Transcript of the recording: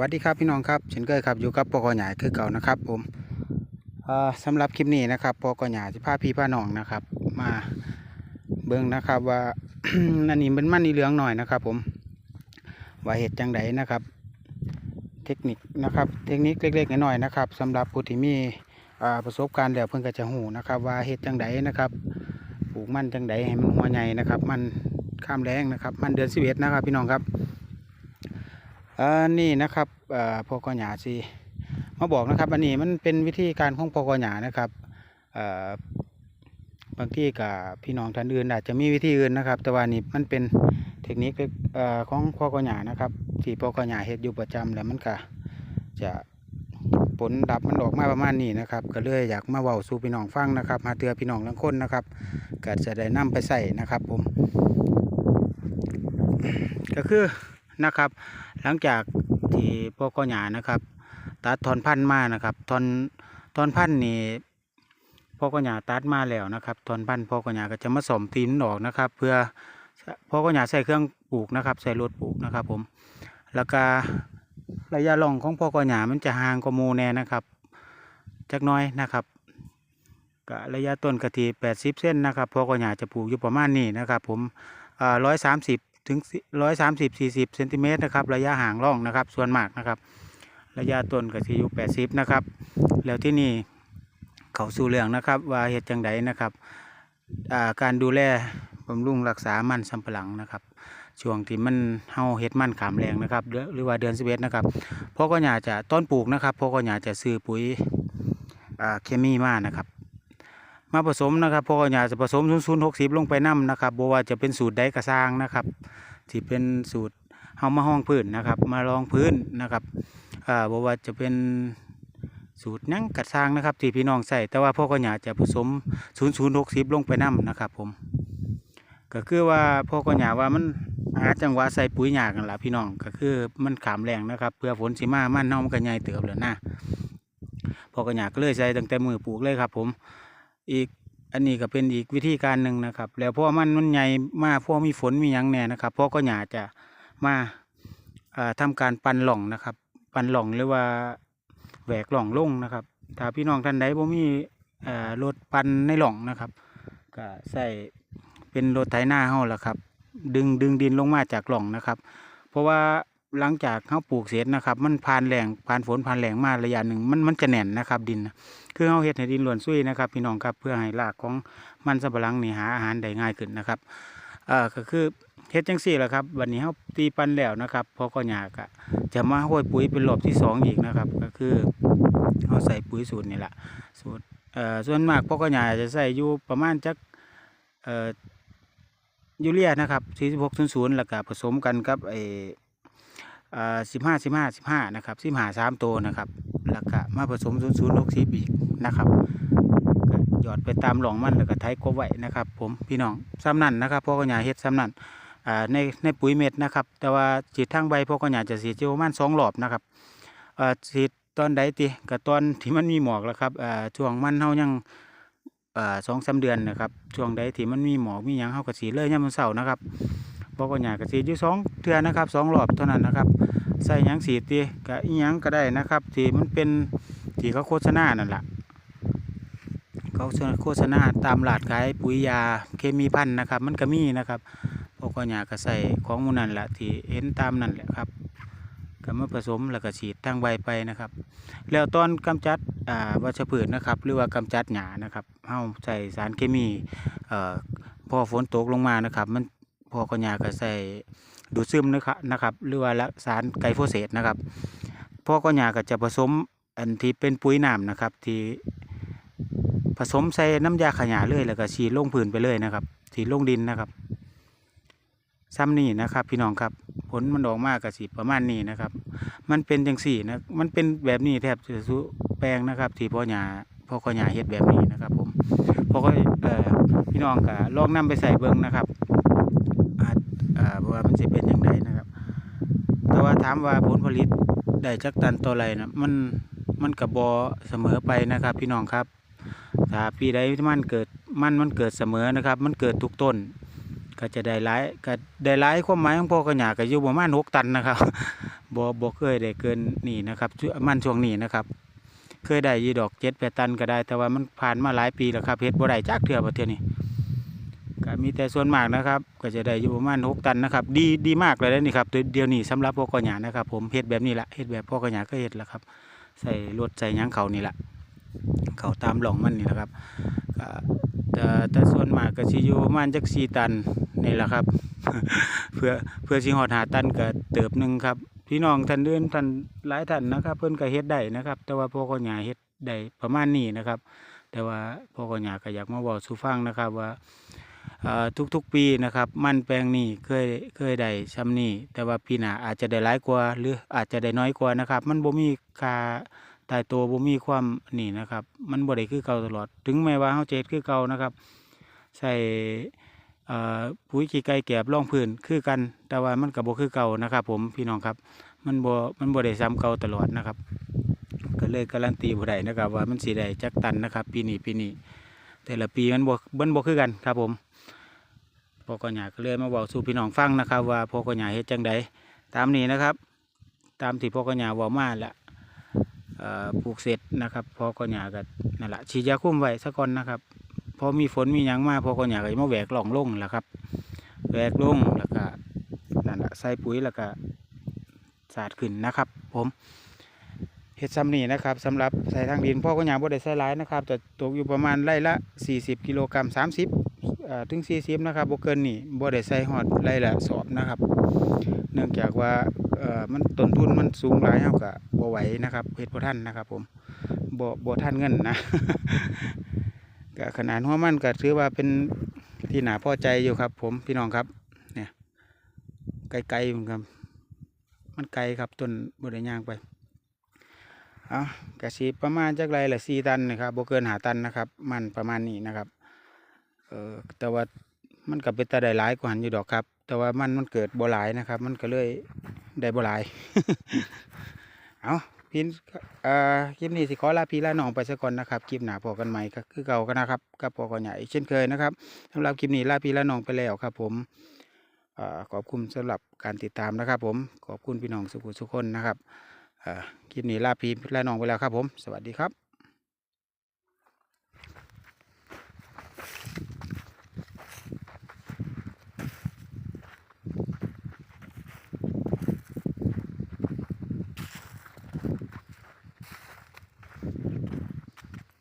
วัสดีครับพี่น้องครับเช่นเคยครับอยู่กับปอกหยาคือเก่านะครับผมเอ่อสำหรับคลิปนี้นะครับปอกหยาที่พาพี่พาน้องนะครับ มาเบิ่งนะครับว่าอันนี้เป็นมันนี่เหลืองหน่อยนะครับ ผมว่าเห็ดจังไดนะครับ เทคนิคนะครับ เทคนิคเล็กๆน้อยๆนะครับสำหรับผู้ที่มีประสบการณ์แล้วเพิ่นก็จะหูนะครับ ว่าเห็ดจังไดนะครับปลูกมันจังไดให้มันหัวใหญ่นะครับ มันข้ามแรงนะครับ มันเดือนสิบเอ็ดนะครับ พี่น้องครับ อันนี้นะครับพอกหยาสิมาบอกนะครับ อันนี้มันเป็นวิธีการของพอกหยานะครับบางที่กับพี่น้องท่านอื่นอาจจะมีวิธีอื่นนะครับ แต่ว่านี่มันเป็นเทคนิคอของพอกหยานะครับ ที่พอกหยาเฮ็ดอยู่ประจำแล้วมันก็จะผลดับมันออกมาประมาณนี้นะครับ ก็เลยอยากมาเว้าสู่พี่น้องฟังนะครับมาเตือนพี่น้องทั้งคนนะครับก็จะได้นำไปใส่นะครับผม ก็คือ นะครับ หลังจากที่พอกหยานะครับ ตัดทอนพันธุ์มานะครับทอนทอนพันธุ์นี่พอกหยาตัดมาแล้วนะครับทอนพันธุ์พอกหยาก็จะมาสมตีนออกนะครับ เพื่อพอกหยาใส่เครื่องปลูกนะครับใส่รถปลูกนะครับ ผม แล้วก็ระยะล่องของพอกหยามันจะห่างกว่ามูแน่นะครับจักน้อยนะครับก็ระยะต้นกะทิ80 เส้นนะครับพอกหยาจะปลูกอยู่ประมาณนี้นะครับ ผมร้อยสามสิบ ถึงร้อยสามสิบสี่สิบเซนติเมตรนะครับระยะห่างร่องนะครับ ส่วนมากนะครับ ระยะต้นก็สิอยู่แปดสิบนะครับ แล้วที่นี่เขาสู่เรื่องนะครับ ว่าเห็ดจังไดนะครับาการดูแลบำรุงรักษามันสำปะหลังนะครับช่วงที่มันเฮาเห็ดมันขามแรงนะครับหรือว่าเดือนสิบเอ็ดนะครับพ่อก็อยากจะต้นปลูกนะครับพ่อก็อยากจะซื้อปุ๋ยเคมีมานะครับ มาผสมนะครับพ่อก็อยาจะผสมศูนย์ศูนย์หกสิบลงไปน้ำนะครับบว่าจะเป็นสูตรใดกระซางนะครับที่เป็นสูตรเฮามาห้องพื้นนะครับ มาลองพื้นนะครับอ่าบว่าจะเป็นสูตรหยังกระซางนะครับที่พี่น้องใส่แต่ว่าพ่อก็อยาจะผสมศูนย์ศูนย์หกสิบลงไปน้ำนะครับ ผม ก็คือว่าพ่อก็อยาว่ามันหาจังหวะใส่ปุ๋ยหยากันละพี่น้องก็คือมันขามแรงนะครับเพื่อฝนสิมามันน่ามันก็ใหญ่เติบแล้วนะพ่อก็อยาก็เลยใส่ตั้งแต่มือปลูกเลยครับ ผม อีกอันนี้ก็เป็นอีกวิธีการหนึ่งนะครับ แล้วพอมันมันใหญ่มากพอมีฝนมียังแน่นะครับพ่อก็อยากจะมาเอ่อทำการปันหล่องนะครับ ปันหล่องหรือว่าแหวกหล่องลงนะครับ ถ้าพี่น้องท่านใดบ่มีรถปันในหล่องนะครับก็ใส่เป็นรถไถนาเฮาล่ะครับ ดึงดึงดินลงมาจากหล่องนะครับ เพราะว่า หลังจากเขาปลูกเสร็จนะครับ มันผ่านแหล่งผ่านฝนผ่านแหล่งมาระยะหนึ่งมันมันจะแน่นนะครับ ดินคือเราเฮ็ดให้ดินหลวนซุยนะครับ พี่น้องครับเพื่อให้รากของมันสำปะหลังนี่หาอาหารได้ง่ายขึ้นนะครับเอ่อก็คือเฮ็ดจังซี่แหละครับวันนี้เฮาตีปันแล้วนะครับพอก็หยากะจะมาห้อยปุ๋ยเป็นรอบที่สองอีกนะครับ ก็คือเฮาใส่ปุ๋ยสูตรนี่แหละสูตรเอ่อส่วนมากพอก็หยาจะใส่อยู่ประมาณจักเอ่อยูเรียนะครับ4600แล้วก็ผสมกันกับไอ อ่า15 15 15นะครับ15 3ตัวนะครับแล้วก็มาผสม0 0 6 0อีกนะครับหยอดไปตามหลองมันแล้วก็ไถกบไว้นะครับ ผมพี่น้องซ้ำนั่นนะครับพ่อก็อยาเฮ็ดซ้ำนั่นในในปุ๋ยเม็ดนะครับ แต่ว่าฉีดทางใบพ่อก็อยาจะฉีดอยู่ประมาณสองรอบนะครับฉีดตอนใดติกับตอนที่มันมีหมอกแล้วครับช่วงมันเฮายังสองสาเดือนนะครับช่วงใดที่มันมีหมอกมีหยังเฮาก็ฉีดเลยยามมื้อเช้านะครับ พ่อก็อยากก็ฉีอยู่สองเทื่อนะครับสองรอบเท่านั้นนะครับ ใส่หยังสีติก็อีหยังก็ได้นะครับที่มันเป็นที่เขาโฆษณานั่นแหละเขาโฆษณาตามหลาดขายปุ๋ยยาเคมีพันนะครับ มันก็มีนะครับพวกก็อยากก็ใส่ของมูนั่นแหละที่เห็นตามนั่นแหละครับก็มาผสมแล้วก็ฉีดทางใบไปนะครับ แล้วตอนกำจัดอ่าวัชพืชนะครับ หรือว่ากำจัดหญ้านะครับเฮาใส่สารเคมีพอฝนตกลงมานะครับ มัน พ่อก็อยาก็ใส่ดูดซึมนะครับนะครับ หรือว่าละสารไกลโฟเสตนะครับพ่อก็อยาก็จะผสมอันที่เป็นปุ๋ยน้ำนะครับ ที่ผสมใส่น้ำยาขยะเลยแล้วก็ฉีดลงพื้นไปเลยนะครับฉีดลงดินนะครับซ้ำนี่นะครับ พี่น้องครับผลมันออกมากกับสีประมาณนี้นะครับ มันเป็นจังสี่นะมันเป็นแบบนี้แทบจะสุแปลงนะครับ ที่พ่อหยาพ่อก็หยาเฮ็ดแบบนี้นะครับ ผมพ่อก็เอ่อพี่น้องก็ลองนำไปใส่เบิ้งนะครับ ว่ามันจะเป็นอย่างไรนะครับ แต่ว่าถามว่าผลผลิตได้จักตันต่อไรนะมันมันกับบอเสมอไปนะครับ พี่น้องครับถ้าปีใดมันเกิดมันมันเกิดเสมอนะครับ มันเกิดทุกต้น ก็จะได้หลายก็ได้หลายความหมายของพ่อก็อยากก็อยู่ประมาณหกตันนะครับบบ่บ่เคยได้เกินนี่นะครับมันช่วงนี้นะครับ เคยได้ยีดอกเจ็ดแปดตันก็ได้ แต่ว่ามันผ่านมาหลายปีแล้วครับเฮ็ดบ่ได้จักเทื่อประเทศนี้ ก็มีแต่ส่วนมากนะครับ ก็จะได้อยู่ประมาณหกตันนะครับ ดีดีมากเลยนี่ครับเดี๋ยวนี้สำหรับพวกกอหยานะครับ ผมเฮ็ดแบบนี้ละเฮ็ดแบบพวกกอหยาก็เฮ็ดแหละครับ ใส่รถใส่ยังเขานี่แหละเขาตามหล่องมันนี่แหละครับแต่แต่ส่วนมากก็สิอยู่ประมาณจักสี่ตันนี่แหละครับ เพื่อเพื่อสิฮอดหาตันก็เติบหนึ่งครับ พี่น้องท่านอื่นท่านหลายท่านนะครับ เพิ่นก็เฮ็ดได้นะครับ แต่ว่าพ่อก็หยาเฮ็ดได้ประมาณนี้นะครับ แต่ว่าพ่อก็หยาก็อยากมาบอกสู่ฟังนะครับว่า ทุกๆปีนะครับ มันแปลงนี้เคยเคยได้ซ้ำนี้แต่ว่าปีหน้าอาจจะได้หลายกว่าหรืออาจจะได้น้อยกว่านะครับ มันบ่มีค่าตายตัวบ่มีความนี่นะครับ มันบ่ได้คือเก่าตลอด ถึงแม้ว่าเฮาจะเฮ็ดคือเก่านะครับ ใส่ปุ๋ยขี้ไก่แกบร่องพื้นคือกัน แต่ว่ามันก็บ่คือเก่านะครับ ผมพี่น้องครับ มันบ่มันบ่ได้ซ้ำเก่าตลอดนะครับ ก็เลยการันตีบ่ได้นะครับ ว่ามันสิได้จักตันนะครับ ปีนี้ปีนี้แต่ละปีมันบ่มันบ่คือกันครับผม พ่อก็อยาก็เลยมาบอกสู่พี่น้องฟังนะครับ ว่าพ่อก็อยาเฮ็ดจังใดตามนี้นะครับ ตามที่พ่อก็อยากเว้ามาและปลูกเสร็จนะครับพ่อก็อยาก็นั่นแหละฉีดยาคุ้มไว้ซะก่อนนะครับพอมีฝนมีหยังมาพ่อก็อยากก็จะมาแหวกหล่องลงแหละครับแหวกลงแล้วก็นั่นแหละใส่ปุ๋ยแล้วก็สาดขึ้นนะครับ ผมเฮ็ดซ้ำนี่นะครับสำหรับใส่ทางดินพ่อก็ยากบ่ได้ใส่หลายนะครับ จะตกอยู่ประมาณไร่ละ 40 กิโลกรัม30 เอ่อถึง40นะครับบ่เกินนี่บ่ได้ใส่ฮอดไร่ละสอบนะครับ เนื่องจากว่ามันต้นทุนมันสูงหลายเฮาก็บ่ไหวนะครับเฮ็ดบ่ทันนะครับผมบ่บ่ทันเงินนะก็ขนาดหัวมันก็ถือว่าเป็นที่หนาพอใจอยู่ครับ ผมพี่น้องครับเนี่ยไกลๆเหมือนกันมันไกลครับต้นบริย่างไปเอากระสีประมาณจักไรละสี่ตันนะครับบ่เกินหาตันนะครับ มันประมาณนี้นะครับ เออแต่ว่ามันก็เป็นตาได้หลายกว่าหันอยู่ดอกครับ แต่ว่ามันมันเกิดบ่หลายนะครับ มันก็เลยได้บ่หลาย เอาพี่เอ่อคลิปนี้สิขอลาพี่ลาน้องไปสักก่อนนะครับคลิปหนาพอกันใหม่ก็คือเก่ากันนะครับกับพอกันใหญ่เช่นเคยนะครับสำหรับคลิปนี้ลาพี่ลาน้องไปแล้วครับ ผมเอ่อขอบคุณสำหรับการติดตามนะครับ ผมขอบคุณพี่น้องสุขุสุขคนนะครับคลิปนี้ลาพี่ลาน้องไปแล้วครับ ผม สวัสดีครับ